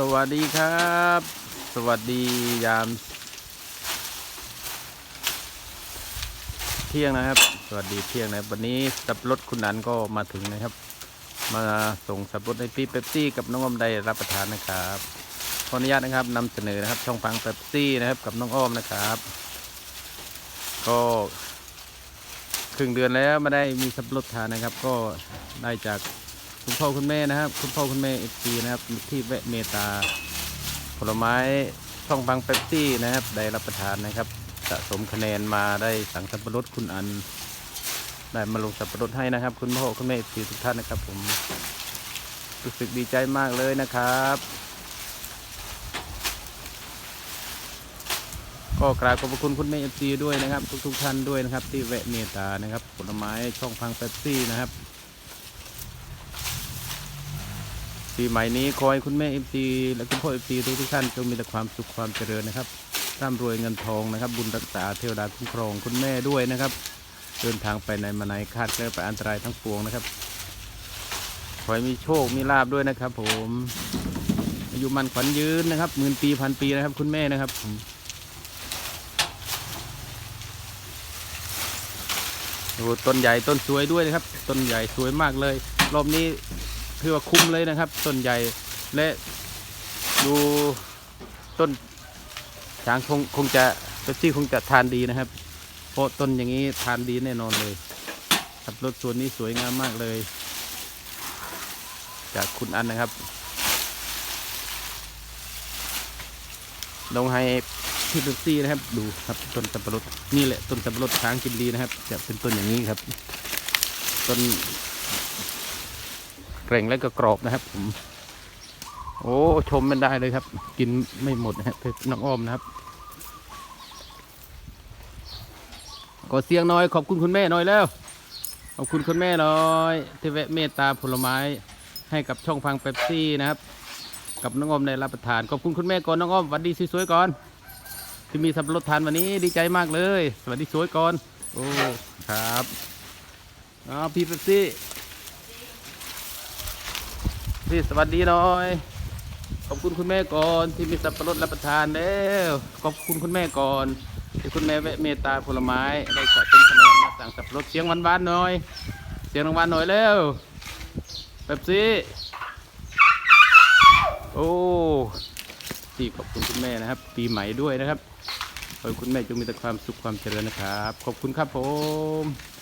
สวัสดีครับ สวัสดียาม เที่ยงนะครับ สวัสดีเที่ยงนะครับ วันนี้สับปะรถคุณนันก็มาถึงนะครับ มาส่งสับปะรถให้พี่เป๊ปซี่กับน้องอ้อมได้รับประทานนะครับขออนุญาตนะครับนำเสนอนะครับ ช่องฟังเป๊ปซี่นะครับกับน้องอ้อมนะครับ ก็ครึ่งเดือนแล้วไม่ได้มีสับปะรดทานนะครับ ก็ได้จาก คุณพ่อคุณแม่นะครับ คุณพ่อคุณแม่เอฟซีนะครับที่แวะเมตตา ผลไม้ช่องบางเป๊ปซี่นะครับ ได้รับประทานนะครับ สะสมคะแนนมาได้สั่งสับปะรดคุณอัน ได้มาลงสับปะรดให้นะครับ คุณพ่อคุณแม่เอฟซีทุกท่านนะครับ ผมรู้สึกดีใจมากเลยนะครับก็กราบขอบพระคุณคุณแม่เอฟซีด้วยนะครับ ทุกๆท่านด้วยนะครับ ที่แวะเมตตานะครับ ผลไม้ช่องพังเป๊ปซี่นะครับ ปีใหม่นี้ขอให้คุณแม่เอฟซีและคุณพ่อเอฟซีทุกทุกท่านจงมีแต่ความสุขความเจริญนะครับร่ำรวยเงินทองนะครับ บุญรักษาเทวดาคุ้มครองคุณแม่ด้วยนะครับ เดินทางไปในมาไหนคาดเคลื่อนไปอันตรายทั้งปวงนะครับ ขอให้มีโชคมีลาบด้วยนะครับ ผมอายุมันขวัญยืนนะครับหมื่นปีพันปีนะครับ คุณแม่นะครับผมดูต้นใหญ่ต้นสวยด้วยนะครับ ต้นใหญ่สวยมากเลย รอบนี้ ถือว่าคุ้มเลยนะครับ ต้นใหญ่และดูต้นช้างคงคงจะเปปซี่คงจะทานดีนะครับ เพราะต้นอย่างนี้ทานดีแน่นอนเลยครับรถส่วนนี้สวยงามมากเลย จากคุณอันนะครับลงให้พี่เปปซี่นะครับ ดูครับต้นสับปะรดนี่แหละต้นสับปะรดช้างกินดีนะครับ จะเป็นต้นอย่างนี้ครับต้น เกร่งและก็กรอบนะครับผมโอ้ชมมันได้เลยครับ กินไม่หมดนะครับน้องอ้อมนะครับก็เสียงน้อยขอบคุณคุณแม่น่อยแล้วขอบคุณคุณแม่น่อยที่แวะเมตตาผลไม้ให้กับช่องพังเป๊ปซี่นะครับ กับน้องอ้อมได้รับประทานขอบคุณคุณแม่ก่อนน้องอ้อมสวัสดีสวยๆก่อน ที่มีสับปะรดทานวันนี้ดีใจมากเลยสวัสดีสวยก่อนโอ้ครับอ๋อพี่เป๊ปซี่ พี่สวัสดีหน่อย ขอบคุณคุณแม่ก่อนที่มีสับปะรดรับประทานแล้ว ขอบคุณคุณแม่ก่อนที่คุณแม่แวะเมตตาผลไม้ได้ขอเป็นคะแนนมาสั่งสับปะรดเสียงหวานๆหน่อย เสียงหวานๆหน่อยเร็วแบบซีโอ้ที่ขอบคุณคุณแม่นะครับ ปีใหม่ด้วยนะครับขอให้คุณแม่จงมีแต่ความสุขความเจริญนะครับ ขอบคุณครับผม